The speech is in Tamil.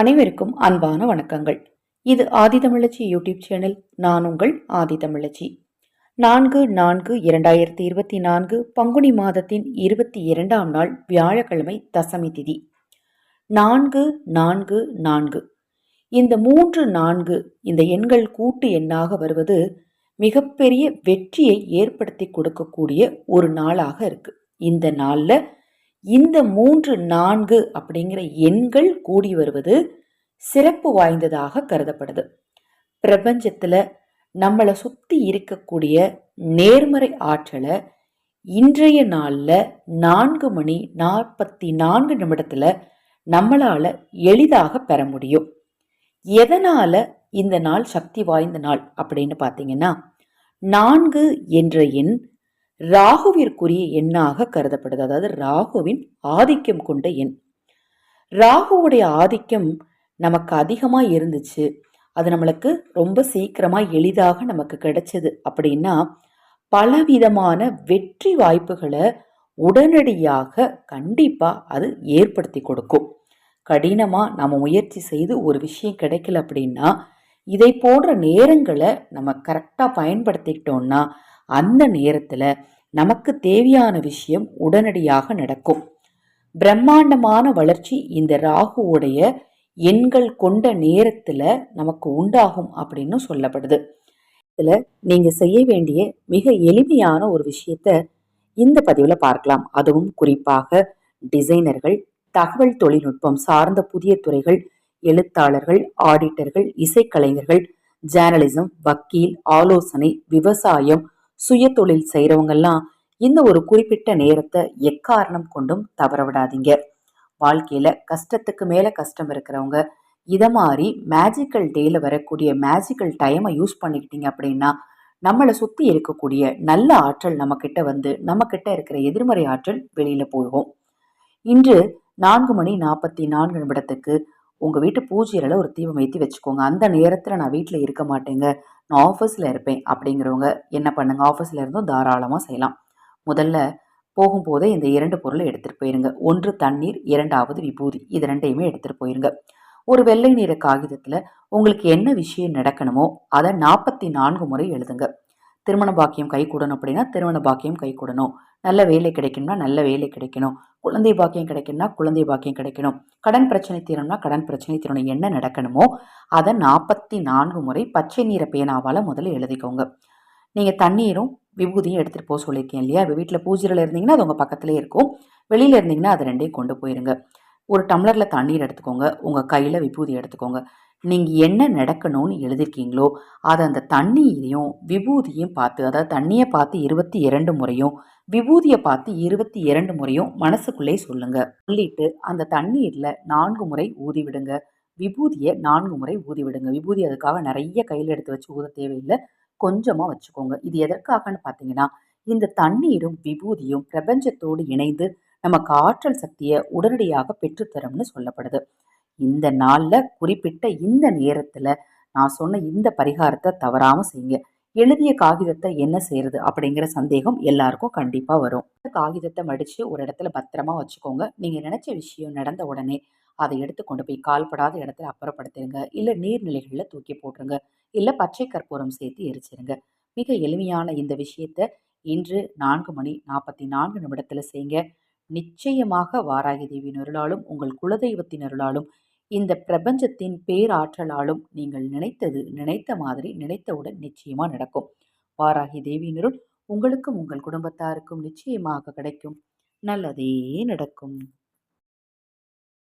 அனைவருக்கும் அன்பான வணக்கங்கள். இது ஆதிதமிழச்சி யூடியூப் சேனல். நான் உங்கள் ஆதிதமிழச்சி நான்கு நான்கு இரண்டாயிரத்தி இருபத்தி நான்கு பங்குனி மாதத்தின் இருபத்தி இரண்டாம் நாள் வியாழக்கிழமை தசமி திதி. நான்கு நான்கு நான்கு. இந்த மூன்று நான்கு இந்த எண்கள் கூட்டு எண்ணாக வருவது மிகப்பெரிய வெற்றியை ஏற்படுத்தி கொடுக்கக்கூடிய ஒரு நாளாக இருக்கு. இந்த நாளில் இந்த மூன்று நான்கு அப்படிங்கிற எண்கள் கூடி வருவது சிறப்பு வாய்ந்ததாக கருதப்படுது. பிரபஞ்சத்தில் நம்மளை சுற்றி இருக்கக்கூடிய நேர்மறை ஆற்றலை இன்றைய நாளில் நான்கு மணி நாற்பத்தி நான்கு நிமிடத்தில் நம்மளால் எளிதாக பெற முடியும். எதனால் இந்த நாள் சக்தி வாய்ந்த நாள் அப்படின்னு பார்த்தீங்கன்னா நான்கு என்ற எண் ராகுவிற்குரிய எண்ணாக கருதப்படுது. அதாவது ராகுவின் ஆதிக்கம் கொண்ட எண். ராகுவுடைய ஆதிக்கம் நமக்கு அதிகமாக இருந்துச்சு. அது நம்மளுக்கு ரொம்ப சீக்கிரமாக எளிதாக நமக்கு கிடைச்சது. அப்படின்னா பலவிதமான வெற்றி வாய்ப்புகளை உடனடியாக கண்டிப்பாக அது ஏற்படுத்தி கொடுக்கும். கடினமாக நம்ம முயற்சி செய்து ஒரு விஷயம் கிடைக்கல அப்படின்னா இதை போன்ற நேரங்களை நம்ம கரெக்டாக பயன்படுத்திக்கிட்டோம்னா அந்த நேரத்தில் நமக்கு தேவையான விஷயம் உடனடியாக நடக்கும். பிரம்மாண்டமான வளர்ச்சி இந்த ராகுவுடைய எண்கள் கொண்ட நேரத்தில் நமக்கு உண்டாகும் அப்படின்னு சொல்லப்படுது. இதில் நீங்கள் செய்ய வேண்டிய மிக எளிமையான ஒரு விஷயத்த இந்த பதிவில் பார்க்கலாம். அதுவும் குறிப்பாக டிசைனர்கள் தகவல் தொழில்நுட்பம் சார்ந்த புதிய துறைகள் எழுத்தாளர்கள் ஆடிட்டர்கள் இசைக்கலைஞர்கள் ஜேர்னலிசம் வக்கீல் ஆலோசனை விவசாயம் சுய தொழில் செய்கிறவங்கெல்லாம் இந்த ஒரு குறிப்பிட்ட நேரத்தை எக்காரணம் கொண்டும் தவற விடாதீங்க வாழ்க்கையில் கஷ்டத்துக்கு மேலே கஷ்டம் இருக்கிறவங்க இதை மாதிரி மேஜிக்கல் டேயில் வரக்கூடிய மேஜிக்கல் டைமை யூஸ் பண்ணிக்கிட்டீங்க அப்படின்னா நம்மளை சுற்றி இருக்கக்கூடிய நல்ல ஆற்றல் நம்மக்கிட்ட வந்து நம்மக்கிட்ட இருக்கிற எதிர்மறை ஆற்றல் வெளியில் போகும். இன்று நான்கு மணி நாற்பத்தி நான்கு நிமிடத்துக்கு உங்கள் வீட்டு பூஜையில் ஒரு தீபம் ஏற்றி வச்சுக்கோங்க. அந்த நேரத்தில் நான் வீட்டில் இருக்க மாட்டேங்க. நான் ஆஃபீஸில் இருப்பேன் அப்படிங்கிறவங்க என்ன பண்ணுங்க? ஆஃபீஸில் இருந்தும் தாராளமாக செய்யலாம். முதல்ல போகும்போதே இந்த இரண்டு பொருளை எடுத்துகிட்டு போயிருங்க. ஒன்று தண்ணீர் இரண்டாவது விபூதி. இது ரெண்டையுமே எடுத்துகிட்டு போயிருங்க. ஒரு வெள்ளை நிற காகிதத்தில் உங்களுக்கு என்ன விஷயம் நடக்கணுமோ அதை நாற்பத்தி நான்கு முறை எழுதுங்க. திருமண பாக்கியம் கை கூடணும் அப்படின்னா திருமண பாக்கியம் கை கூடணும். நல்ல வேலை கிடைக்கணும்னா நல்ல வேலை கிடைக்கணும். குழந்தை பாக்கியம் கிடைக்கணும்னா குழந்தை பாக்கியம் கிடைக்கணும். கடன் பிரச்சனை தீரணும்னா கடன் பிரச்சனை தீரணும். என்ன நடக்கணுமோ அதை நாற்பத்தி நான்கு முறை பச்சை நீர பேனாவால் முதல்ல எழுதிக்கோங்க. நீங்கள் தண்ணீரும் விபூதியும் எடுத்துகிட்டு போக சொல்லியிருக்கேன் இல்லையா? இப்போ வீட்டில் பூஜையில் இருந்தீங்கன்னா அது உங்கள் பக்கத்துலேயே இருக்கும். வெளியில் இருந்தீங்கன்னா அது ரெண்டையும் கொண்டு போயிருங்க. ஒரு டம்ளரில் தண்ணீர் எடுத்துக்கோங்க. உங்கள் கையில் விபூதி எடுத்துக்கோங்க. நீங்கள் என்ன நடக்கணும்னு எழுதியிருக்கீங்களோ அதை அந்த தண்ணீரையும் விபூதியும் பார்த்து அதாவது தண்ணியை பார்த்து இருபத்தி இரண்டு முறையும் விபூதியை பார்த்து இருபத்தி இரண்டு முறையும் மனசுக்குள்ளே சொல்லுங்க. சொல்லிட்டு அந்த தண்ணீரில் நான்கு முறை ஊதி விடுங்க விபூதியை நான்கு முறை ஊதி விடுங்க விபூதி அதுக்காக நிறைய கையில் எடுத்து வச்சு ஊத தேவையில்லை. கொஞ்சமாக வச்சுக்கோங்க. இது எதற்காகன்னு பார்த்தீங்கன்னா இந்த தண்ணீரும் விபூதியும் பிரபஞ்சத்தோடு இணைந்து நமக்கு ஆற்றல் சக்தியை உடனடியாக பெற்றுத்தரும்னு சொல்லப்படுது. இந்த நாளில் குறிப்பிட்ட இந்த நேரத்தில் நான் சொன்ன இந்த பரிகாரத்தை தவறாமல் செய்யுங்க. எழுதிய காகிதத்தை என்ன செய்யறது அப்படிங்கிற சந்தேகம் எல்லாருக்கும் கண்டிப்பாக வரும். காகிதத்தை மடித்து ஒரு இடத்துல பத்திரமா வச்சுக்கோங்க. நீங்கள் நினச்ச விஷயம் நடந்த உடனே அதை எடுத்து கொண்டு போய் கால்படாத இடத்துல அப்புறப்படுத்திடுங்க இல்லை நீர்நிலைகளில் தூக்கி போட்டுருங்க. இல்லை பச்சை கற்பூரம் சேர்த்து எரிச்சிருங்க. மிக எளிமையான இந்த விஷயத்த இன்று நான்கு மணி நாற்பத்தி நான்கு நிமிடத்தில் செய்யுங்க. நிச்சயமாக வாராகி தேவியின் அருளாலும் உங்கள் குலதெய்வத்தின் அருளாலும் இந்த பிரபஞ்சத்தின் பேராற்றலாலும் நீங்கள் நினைத்தது நினைத்த மாதிரி நினைத்தவுடன் நிச்சயமாக நடக்கும். வாராகி தேவியினருள் உங்களுக்கும் உங்கள் குடும்பத்தாருக்கும் நிச்சயமாக கிடைக்கும். நல்லதே நடக்கும்.